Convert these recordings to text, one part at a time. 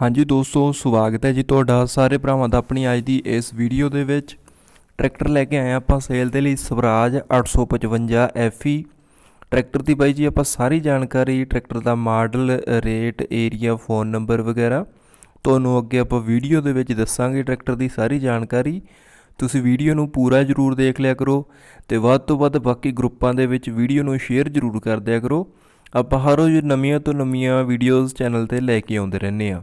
ਹਾਂਜੀ ਦੋਸਤੋ, ਸਵਾਗਤ ਹੈ ਜੀ ਤੁਹਾਡਾ ਸਾਰੇ ਭਰਾਵਾਂ ਦਾ ਆਪਣੀ ਅੱਜ ਦੀ ਇਸ ਵੀਡੀਓ ਦੇ ਵਿੱਚ। ਟਰੈਕਟਰ ਲੈ ਕੇ ਆਏ ਹਾਂ ਆਪਾਂ ਸੇਲ ਦੇ ਲਈ ਸਵਰਾਜ 855 FE ਟਰੈਕਟਰ ਦੀ ਬਾਈ ਜੀ ਆਪਾਂ ਸਾਰੀ ਜਾਣਕਾਰੀ, ਟਰੈਕਟਰ ਦਾ model, rate, area, phone number ਵਗੈਰਾ ਤੁਹਾਨੂੰ ਅੱਗੇ ਆਪਾਂ ਵੀਡੀਓ ਦੇ ਵਿੱਚ ਦੱਸਾਂਗੇ ਟਰੈਕਟਰ ਦੀ ਸਾਰੀ ਜਾਣਕਾਰੀ। ਤੁਸੀਂ ਵੀਡੀਓ ਨੂੰ ਪੂਰਾ ਜ਼ਰੂਰ ਦੇਖ ਲਿਆ ਕਰੋ ਤੇ ਵੱਧ ਤੋਂ ਵੱਧ ਬਾਕੀ ਗਰੁੱਪਾਂ ਦੇ ਵਿੱਚ ਵੀਡੀਓ ਨੂੰ ਸ਼ੇਅਰ ਜ਼ਰੂਰ ਕਰ ਦਿਆ ਕਰੋ। ਆਪਾਂ ਹਰ ਰੋਜ਼ ਨਵੀਆਂ ਤੋਂ ਨਵੀਆਂ ਵੀਡੀਓਜ਼ ਚੈਨਲ ਤੇ ਲੈ ਕੇ ਆਉਂਦੇ ਰਹਿੰਦੇ ਆ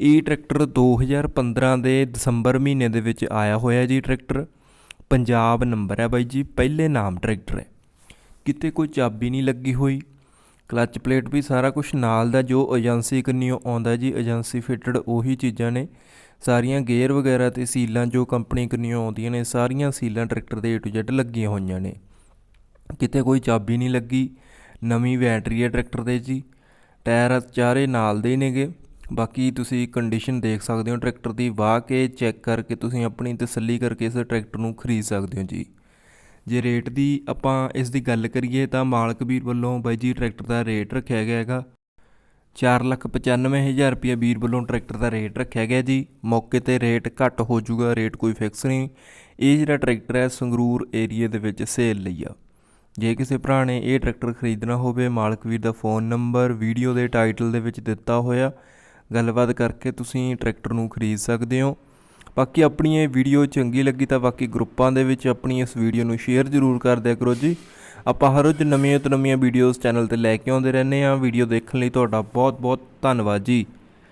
ਇਹ ਟਰੈਕਟਰ 2015 ਦੇ ਦਸੰਬਰ ਮਹੀਨੇ ਦੇ ਵਿੱਚ ਆਇਆ ਹੋਇਆ ਜੀ ਟਰੈਕਟਰ। ਪੰਜਾਬ ਨੰਬਰ ਹੈ ਬਾਈ ਜੀ, ਪਹਿਲੇ ਨਾਮ ਟਰੈਕਟਰ ਹੈ। ਕਿਤੇ ਕੋਈ ਚਾਬੀ ਨਹੀਂ ਲੱਗੀ ਹੋਈ। ਕਲੱਚ ਪਲੇਟ ਵੀ ਸਾਰਾ ਕੁਝ ਨਾਲ ਦਾ, ਜੋ ਏਜੰਸੀ ਕੰਨੀਓ ਆਉਂਦਾ ਜੀ, ਏਜੰਸੀ ਫਿਟਡ ਉਹੀ ਚੀਜ਼ਾਂ ਨੇ। ਸਾਰੀਆਂ ਗੇਅਰ ਵਗੈਰਾ ਤੇ ਸੀਲਾਂ ਜੋ ਕੰਪਨੀ ਕੰਨਿਓ ਆਉਂਦੀਆਂ ਨੇ, ਸਾਰੀਆਂ ਸੀਲਾਂ ਟਰੈਕਟਰ ਦੇ A to Z ਲੱਗੀਆਂ ਹੋਈਆਂ ਨੇ। ਕਿਤੇ ਕੋਈ ਚਾਬੀ ਨਹੀਂ ਲੱਗੀ। ਨਵੀਂ ਬੈਟਰੀ ਹੈ ਟਰੈਕਟਰ ਦੇ ਜੀ। ਟਾਇਰ ਚਾਰੇ ਨਾਲ ਦੇ ਹੀ ਨੇਗੇ। ਬਾਕੀ ਤੁਸੀਂ ਕੰਡੀਸ਼ਨ ਦੇਖ ਸਕਦੇ ਹੋ ਟਰੈਕਟਰ ਦੀ ਵਾਹ ਕੇ ਚੈੱਕ ਕਰਕੇ ਤੁਸੀਂ ਆਪਣੀ ਤਸੱਲੀ ਕਰਕੇ ਇਸ ਟਰੈਕਟਰ ਨੂੰ ਖਰੀਦ ਸਕਦੇ ਹੋ ਜੀ। ਜੇ ਰੇਟ ਦੀ ਆਪਾਂ ਇਸ ਦੀ ਗੱਲ ਕਰੀਏ ਤਾਂ ਮਾਲਕ ਵੀਰ ਵੱਲੋਂ ਬਾਈ ਜੀ ਟਰੈਕਟਰ ਦਾ ਰੇਟ ਰੱਖਿਆ ਗਿਆ ਹੈਗਾ। 495000 ਰੁਪਏ ਵੀਰ ਵੱਲੋਂ ਟਰੈਕਟਰ ਦਾ ਰੇਟ ਰੱਖਿਆ ਗਿਆ ਜੀ। ਮੌਕੇ ਤੇ ਰੇਟ ਘੱਟ ਹੋ ਜਾਊਗਾ ਰੇਟ ਕੋਈ ਫਿਕਸ ਨਹੀਂ। ਇਹ ਜਿਹੜਾ ਟਰੈਕਟਰ ਹੈ, ਸੰਗਰੂਰ ਏਰੀਆ ਦੇ ਵਿੱਚ ਸੇਲ ਲਈ ਆ। ਜੇ ਕਿਸੇ ਭਰਾ ਨੇ ਇਹ ਟਰੈਕਟਰ ਖਰੀਦਣਾ ਹੋਵੇ, ਮਾਲਕ ਵੀਰ ਦਾ ਫੋਨ ਨੰਬਰ ਵੀਡੀਓ ਦੇ ਟਾਈਟਲ ਦੇ ਵਿੱਚ ਦਿੱਤਾ ਹੋਇਆ। ਗੱਲਬਾਤ ਕਰਕੇ ਤੁਸੀਂ ਟਰੈਕਟਰ ਨੂੰ ਖਰੀਦ ਸਕਦੇ ਹੋ। ਬਾਕੀ ਆਪਣੀ ਇਹ ਵੀਡੀਓ ਚੰਗੀ ਲੱਗੀ ਤਾਂ ਬਾਕੀ ਗਰੁੱਪਾਂ ਦੇ ਵਿੱਚ ਆਪਣੀ ਇਸ ਵੀਡੀਓ ਨੂੰ ਸ਼ੇਅਰ ਜ਼ਰੂਰ ਕਰ ਦਿਆ ਕਰੋ ਜੀ। ਆਪਾਂ ਹਰ ਰੋਜ਼ ਨਵੀਆਂ ਤੋਂ ਨਵੀਆਂ ਵੀਡੀਓਜ਼ ਚੈਨਲ ਤੇ ਲੈ ਕੇ ਆਉਂਦੇ ਰਹਿੰਦੇ ਹਾਂ। ਵੀਡੀਓ ਦੇਖਣ ਲਈ ਤੁਹਾਡਾ ਬਹੁਤ ਬਹੁਤ ਧੰਨਵਾਦ ਜੀ।